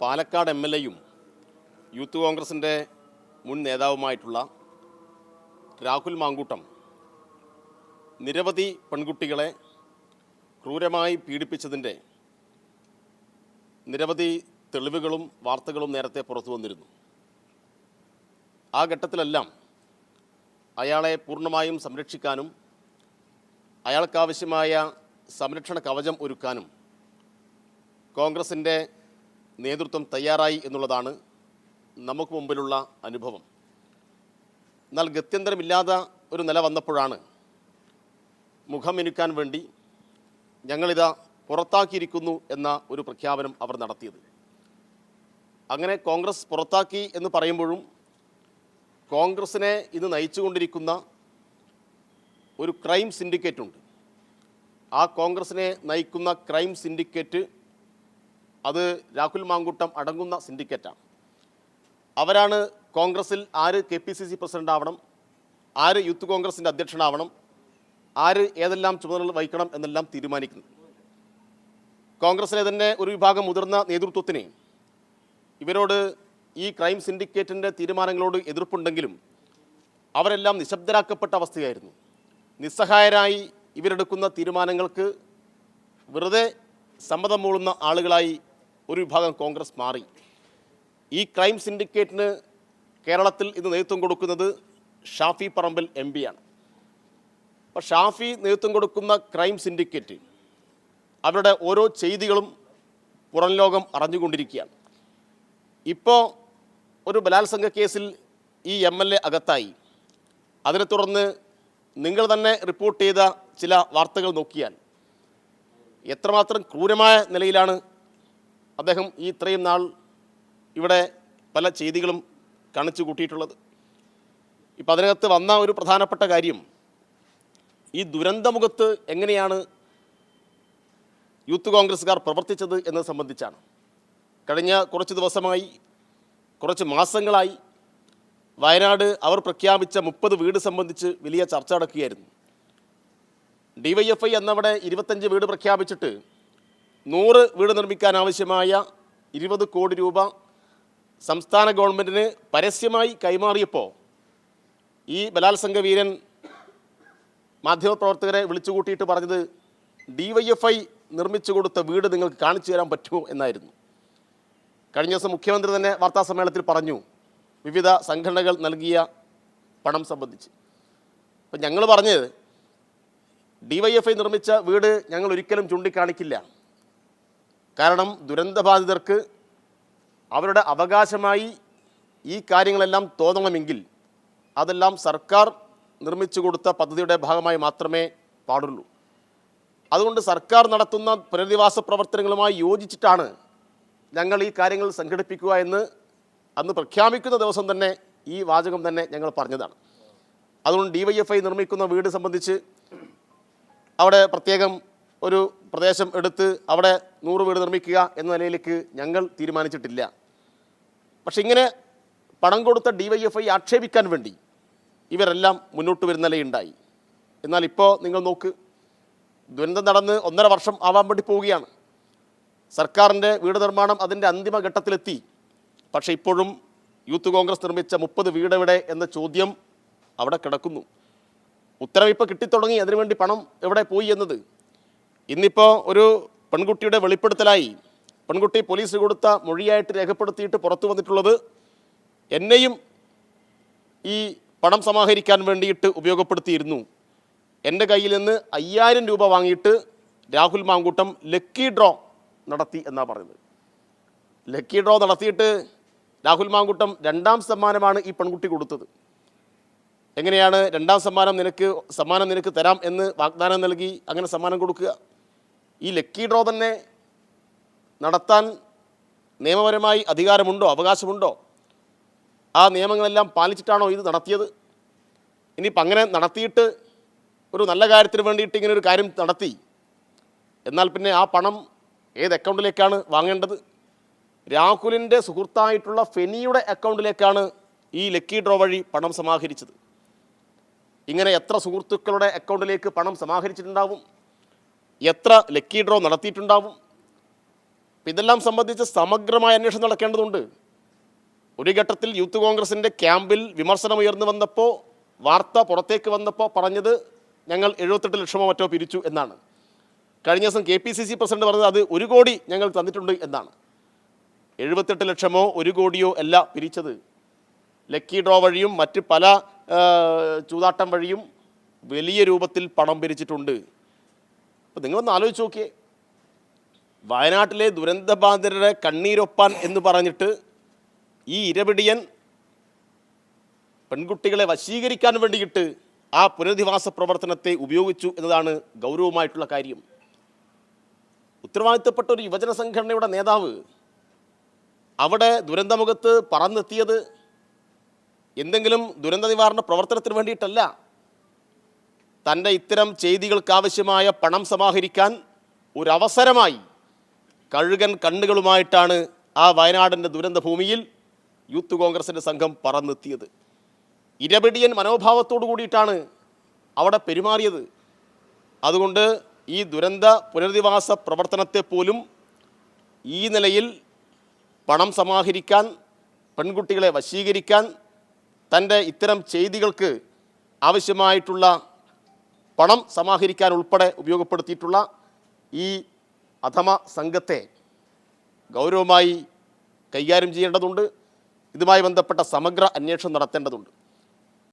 Palakkad M L എയും youth കോൺഗ്രസിന്റെ മുൻ നേതാവുമായിട്ടുള്ള രാഹുൽ മാങ്കൂട്ടം നിരവധി പെൺകുട്ടികളെ ക്രൂരമായി പീഡിപ്പിച്ചതിന്റെ നിരവധി തെളിവുകളും വാർത്തകളും നേരത്തെ പുറത്തു വന്നിരുന്നു. ആ ഘട്ടത്തിലെല്ലാം അയാളെ പൂർണമായും സംരക്ഷിക്കാനും അയാൾക്കാവശ്യമായ സംരക്ഷണ കവചം ഒരുക്കാനും കോൺഗ്രസിന്റെ നേതൃത്വം തയ്യാറായി എന്നുള്ളതാണ് നമുക്ക് മുമ്പിലുള്ള അനുഭവം. എന്നാൽ ഗത്യന്തരമില്ലാത്ത ഒരു നില വന്നപ്പോഴാണ് മുഖമെനുക്കാൻ വേണ്ടി ഞങ്ങളിതാ പുറത്താക്കിയിരിക്കുന്നു എന്ന ഒരു പ്രഖ്യാപനം അവർ നടത്തിയത്. അങ്ങനെ കോൺഗ്രസ് പുറത്താക്കി എന്ന് പറയുമ്പോഴും കോൺഗ്രസിനെ ഇത് നയിച്ചുകൊണ്ടിരിക്കുന്ന ഒരു ക്രൈം സിൻഡിക്കേറ്റുണ്ട് ആ കോൺഗ്രസിനെ നയിക്കുന്ന ക്രൈം സിൻഡിക്കേറ്റ് അത് രാഹുൽ മാങ്കുട്ടം അടങ്ങുന്ന സിൻഡിക്കേറ്റാണ്. അവരാണ് കോൺഗ്രസിൽ ആര് K P C C president ആവണം ആര് യൂത്ത് കോൺഗ്രസിന്റെ അധ്യക്ഷനാവണം ആര് ഏതെല്ലാം ചുമതലകൾ വഹിക്കണം എന്നെല്ലാം തീരുമാനിക്കുന്നത്. കോൺഗ്രസിലെ തന്നെ ഒരു വിഭാഗം മുതിർന്ന നേതൃത്വത്തിന് ഇവരോട് ഈ ക്രൈം സിൻഡിക്കേറ്റിന്റെ തീരുമാനങ്ങളോട് എതിർപ്പുണ്ടെങ്കിലും അവരെല്ലാം നിശബ്ദരാക്കപ്പെട്ട അവസ്ഥയായിരുന്നു. നിസ്സഹായരായി ഇവരെടുക്കുന്ന തീരുമാനങ്ങൾക്ക് വെറുതെ സമ്മതം മൂളുന്ന ആളുകളായി ഒരു വിഭാഗം കോൺഗ്രസ് മാറി. ഈ ക്രൈം സിൻഡിക്കേറ്റിന് കേരളത്തിൽ ഇന്ന് നേതൃത്വം കൊടുക്കുന്നത് ഷാഫി പറമ്പിൽ എം പിയാണ് അപ്പോൾ ഷാഫി നേതൃത്വം കൊടുക്കുന്ന ക്രൈം സിൻഡിക്കേറ്റ് അവരുടെ ഓരോ ചെയ്തികളും പുറം ലോകം അറിഞ്ഞുകൊണ്ടിരിക്കുകയാണ്. ഇപ്പോൾ ഒരു ബലാത്സംഗ കേസിൽ ഈ എം എൽ എ അകത്തായി. അതിനെ തുടർന്ന് നിങ്ങൾ തന്നെ റിപ്പോർട്ട് ചെയ്ത ചില വാർത്തകൾ നോക്കിയാൽ എത്രമാത്രം ക്രൂരമായ നിലയിലാണ് അദ്ദേഹം ഈ ഇത്രയും നാൾ ഇവിടെ പല ചെയ്തികളും കാണിച്ചു കൂട്ടിയിട്ടുള്ളത്. ഇപ്പം അതിനകത്ത് വന്ന ഒരു പ്രധാനപ്പെട്ട കാര്യം ഈ ദുരന്തമുഖത്ത് എങ്ങനെയാണ് യൂത്ത് കോൺഗ്രസ്സുകാർ പ്രവർത്തിച്ചത് എന്നത് സംബന്ധിച്ചാണ്. കഴിഞ്ഞ കുറച്ച് ദിവസമായി കുറച്ച് മാസങ്ങളായി വയനാട് അവർ പ്രഖ്യാപിച്ച മുപ്പത് വീട് സംബന്ധിച്ച് വലിയ ചർച്ച നടക്കുകയായിരുന്നു. ഡി വൈ എഫ് ഐ എന്നവിടെ ഇരുപത്തഞ്ച് വീട് പ്രഖ്യാപിച്ചിട്ട് നൂറ് വീട് നിർമ്മിക്കാൻ ആവശ്യമായ ഇരുപത് കോടി രൂപ സംസ്ഥാന ഗവൺമെന്റിന് പരസ്യമായി കൈമാറിയപ്പോൾ ഈ ബലാത്സംഗ വീരൻ മാധ്യമപ്രവർത്തകരെ വിളിച്ചുകൂട്ടിയിട്ട് പറഞ്ഞത് ഡി വൈ എഫ് ഐ നിർമ്മിച്ചു കൊടുത്ത വീട് നിങ്ങൾക്ക് കാണിച്ചു തരാൻ പറ്റുമോ? എന്നായിരുന്നു. കഴിഞ്ഞ ദിവസം മുഖ്യമന്ത്രി തന്നെ വാർത്താസമ്മേളനത്തിൽ പറഞ്ഞു വിവിധ സംഘടനകൾ നൽകിയ പണം സംബന്ധിച്ച്. അപ്പം ഞങ്ങൾ പറഞ്ഞത് ഡി വൈ എഫ് ഐ നിർമ്മിച്ച വീട് ഞങ്ങൾ ഒരിക്കലും ചൂണ്ടിക്കാണിക്കില്ല. കാരണം ദുരന്തബാധിതർക്ക് അവരുടെ അവകാശമായി ഈ കാര്യങ്ങളെല്ലാം തോന്നണമെങ്കിൽ അതെല്ലാം സർക്കാർ നിർമ്മിച്ചു കൊടുത്ത പദ്ധതിയുടെ ഭാഗമായി മാത്രമേ പാടുള്ളൂ. അതുകൊണ്ട് സർക്കാർ നടത്തുന്ന പുനരധിവാസ പ്രവർത്തനങ്ങളുമായി യോജിച്ചിട്ടാണ് ഞങ്ങൾ ഈ കാര്യങ്ങൾ സംഘടിപ്പിക്കുക എന്ന് അന്ന് പ്രഖ്യാപിക്കുന്ന ദിവസം തന്നെ ഈ വാചകം തന്നെ ഞങ്ങൾ പറഞ്ഞതാണ്. അതുകൊണ്ട് ഡി നിർമ്മിക്കുന്ന വീട് സംബന്ധിച്ച് അവിടെ പ്രത്യേകം ഒരു പ്രദേശം എടുത്ത് അവിടെ നൂറ് വീട് നിർമ്മിക്കുക എന്ന നിലയിലേക്ക് ഞങ്ങൾ തീരുമാനിച്ചിട്ടില്ല. പക്ഷെ ഇങ്ങനെ പണം കൊടുത്ത ഡി വൈ എഫ് ഐ ആക്ഷേപിക്കാൻ വേണ്ടി ഇവരെല്ലാം മുന്നോട്ട് വരുന്ന നിലയുണ്ടായി. എന്നാൽ ഇപ്പോൾ നിങ്ങൾ നോക്ക് ദുരന്തം നടന്ന് ഒന്നര വർഷം ആവാൻ വേണ്ടി പോവുകയാണ്. സർക്കാരിന്റെ വീട് നിർമ്മാണം അതിന്റെ അന്തിമ ഘട്ടത്തിലെത്തി. പക്ഷേ ഇപ്പോഴും യൂത്ത് കോൺഗ്രസ് നിർമ്മിച്ച മുപ്പത് വീടെവിടെ എന്ന ചോദ്യം അവിടെ കിടക്കുന്നു. ഉത്തരവ് ഇപ്പോൾ കിട്ടിത്തുടങ്ങി അതിനുവേണ്ടി പണം എവിടെ പോയി എന്നത് ഇന്നിപ്പോൾ ഒരു പെൺകുട്ടിയുടെ വെളിപ്പെടുത്തലായി. പെൺകുട്ടി പോലീസ് കൊടുത്ത മൊഴിയായിട്ട് രേഖപ്പെടുത്തിയിട്ട് പുറത്തു വന്നിട്ടുള്ളത് എന്നെയും ഈ പണം സമാഹരിക്കാൻ വേണ്ടിയിട്ട് ഉപയോഗപ്പെടുത്തിയിരുന്നു. എന്റെ കയ്യിൽ നിന്ന് അയ്യായിരം രൂപ വാങ്ങിയിട്ട് രാഹുൽ മാങ്കൂട്ടം ലക്കി ഡ്രോ നടത്തി എന്നാണ് പറയുന്നത്. ലക്കി ഡ്രോ നടത്തിയിട്ട് രാഹുൽ മാങ്കൂട്ടം രണ്ടാം സമ്മാനമാണ് ഈ പെൺകുട്ടി കൊടുത്തത്. എങ്ങനെയാണ് രണ്ടാം സമ്മാനം നിനക്ക് സമ്മാനം നിനക്ക് തരാം എന്ന് വാഗ്ദാനം നൽകി അങ്ങനെ സമ്മാനം കൊടുക്കുക? ഈ ലക്കി ഡ്രോ തന്നെ നടത്താൻ നിയമപരമായി അധികാരമുണ്ടോ അവകാശമുണ്ടോ? ആ നിയമങ്ങളെല്ലാം പാലിച്ചിട്ടാണോ ഇത് നടത്തിയത്? ഇനിയിപ്പം അങ്ങനെ നടത്തിയിട്ട് ഒരു നല്ല കാര്യത്തിന് വേണ്ടിയിട്ട് ഇങ്ങനെ ഒരു കാര്യം നടത്തി. എന്നാൽ പിന്നെ ആ പണം ഏത് അക്കൗണ്ടിലേക്കാണ് വാങ്ങേണ്ടത്? രാഹുലിന്റെ സുഹൃത്തായിട്ടുള്ള ഫെനിയുടെ അക്കൗണ്ടിലേക്കാണ് ഈ ലക്കി ഡ്രോ വഴി പണം സമാഹരിച്ചത്. ഇങ്ങനെ എത്ര സുഹൃത്തുക്കളുടെ അക്കൗണ്ടിലേക്ക് പണം സമാഹരിച്ചിട്ടുണ്ടാവും? എത്ര ലക്കി ഡ്രോ നടത്തിയിട്ടുണ്ടാവും? ഇതെല്ലാം സംബന്ധിച്ച് സമഗ്രമായ അന്വേഷണം നടക്കേണ്ടതുണ്ട്. ഒരു ഘട്ടത്തിൽ യൂത്ത് കോൺഗ്രസിന്റെ ക്യാമ്പിൽ വിമർശനം ഉയർന്നു വന്നപ്പോൾ വാർത്ത പുറത്തേക്ക് വന്നപ്പോൾ പറഞ്ഞത് ഞങ്ങൾ എഴുപത്തെട്ട് ലക്ഷമോ മറ്റോ പിരിച്ചു എന്നാണ്. കഴിഞ്ഞ ദിവസം K P C C president പറഞ്ഞത് അത് ഒരു കോടി ഞങ്ങൾ തന്നിട്ടുണ്ട് എന്നാണ്. എഴുപത്തെട്ട് ലക്ഷമോ ഒരു കോടിയോ അല്ല പിരിച്ചത്. ലക്കി ഡ്രോ വഴിയും മറ്റ് പല ചൂതാട്ടം വഴിയും വലിയ രൂപത്തിൽ പണം പിരിച്ചിട്ടുണ്ട്. അപ്പോൾ നിങ്ങളൊന്ന് ആലോചിച്ച് നോക്കിയേ. വയനാട്ടിലെ ദുരന്തബാധിതരുടെ കണ്ണീരൊപ്പാൻ എന്ന് പറഞ്ഞിട്ട് ഈ ഇരപിടിയൻ പെൺകുട്ടികളെ വശീകരിക്കാൻ വേണ്ടിയിട്ട് ആ പുനരധിവാസ പ്രവർത്തനത്തെ ഉപയോഗിച്ചു എന്നതാണ് ഗൗരവമായിട്ടുള്ള കാര്യം. ഉത്തരവാദിത്തപ്പെട്ട ഒരു യുവജന സംഘടനയുടെ നേതാവ് അവിടെ ദുരന്തമുഖത്ത് പറന്നെത്തിയത് എന്തെങ്കിലും ദുരന്ത നിവാരണ പ്രവർത്തനത്തിന് വേണ്ടിയിട്ടല്ല. തന്റെ ഇത്തരം ചെയ്തികൾക്കാവശ്യമായ പണം സമാഹരിക്കാൻ ഒരവസരമായി കഴുകൻ കണ്ണുകളുമായിട്ടാണ് ആ വയനാടിന്റെ ദുരന്ത ഭൂമിയിൽ യൂത്ത് കോൺഗ്രസിന്റെ സംഘം പറന്നെത്തിയത്. ഇരപിടിയൻ മനോഭാവത്തോടു കൂടിയിട്ടാണ് അവിടെ പെരുമാറിയത്. അതുകൊണ്ട് ഈ ദുരന്ത പുനരധിവാസ പ്രവർത്തനത്തെ പോലും ഈ നിലയിൽ പണം സമാഹരിക്കാൻ പെൺകുട്ടികളെ വശീകരിക്കാൻ തന്റെ ഇത്തരം ചെയ്തികൾക്ക് ആവശ്യമായിട്ടുള്ള പണം സമാഹരിക്കാൻ ഉൾപ്പെടെ ഉപയോഗപ്പെടുത്തിയിട്ടുള്ള ഈ അഥമ സംഘത്തെ ഗൗരവമായി കൈകാര്യം ചെയ്യേണ്ടതുണ്ട്. ഇതുമായി ബന്ധപ്പെട്ട സമഗ്ര അന്വേഷണം നടത്തേണ്ടതുണ്ട്.